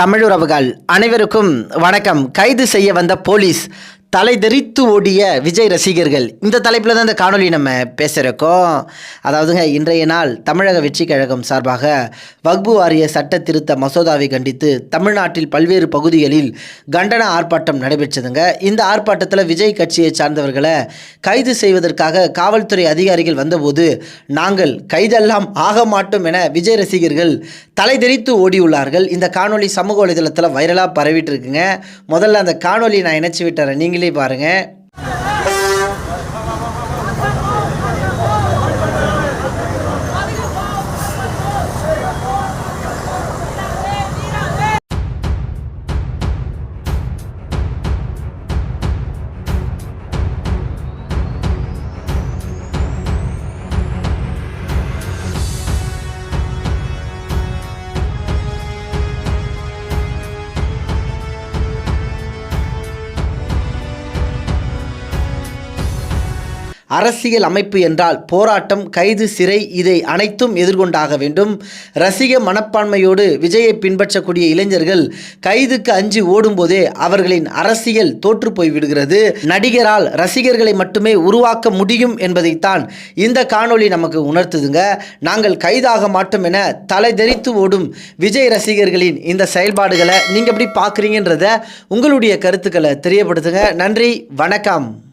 தமிழுறவுகள் அனைவருக்கும் வணக்கம். கைது செய்ய வந்த போலீஸ் தலை தெரித்து ஓடிய விஜய் ரசிகர்கள். இந்த தலைப்பில் தான் இந்த காணொலி நம்ம பேசுகிறக்கோம் அதாவதுங்க இன்றைய நாள் தமிழக வெற்றி கழகம் சார்பாக வக்பு வாரிய சட்ட திருத்த மசோதாவை கண்டித்து தமிழ்நாட்டில் பல்வேறு பகுதிகளில் கண்டன ஆர்ப்பாட்டம் நடைபெற்றதுங்க. இந்த ஆர்ப்பாட்டத்தில் விஜய் கட்சியை சார்ந்தவர்களை கைது செய்வதற்காக காவல்துறை அதிகாரிகள் வந்தபோது நாங்கள் கைதெல்லாம் ஆக மாட்டோம் என விஜய் ரசிகர்கள் தலை தெரித்து ஓடியுள்ளார்கள். இந்த காணொலி சமூக வலைதளத்தில் வைரலாக பரவிட்டு இருக்குங்க. முதல்ல அந்த காணொலி நான் இணைச்சி விட்டுறேன். நீங்களே பாருங்கள் அரசியல் அமைப்பு என்றால் போராட்டம் கைது சிறை இதை அனைத்தும் எதிர்கொண்டாக வேண்டும். ரசிக மனப்பான்மையோடு விஜயை பின்பற்றக்கூடிய இளைஞர்கள் கைதுக்கு அஞ்சு ஓடும்போதே அவர்களின் அரசியல் தோற்று போய்விடுகிறது. நடிகரால் ரசிகர்களை மட்டுமே உருவாக்க முடியும் என்பதைத்தான் இந்த காணொளி நமக்கு உணர்த்துதுங்க. நாங்கள் கைதாக மாட்டோம் என தலை தெரித்து ஓடும் விஜய் ரசிகர்களின் இந்த செயல்பாடுகளை நீங்கள் எப்படி பார்க்குறீங்கன்றத உங்களுடைய கருத்துக்களை தெரியப்படுத்துங்க. நன்றி வணக்கம்.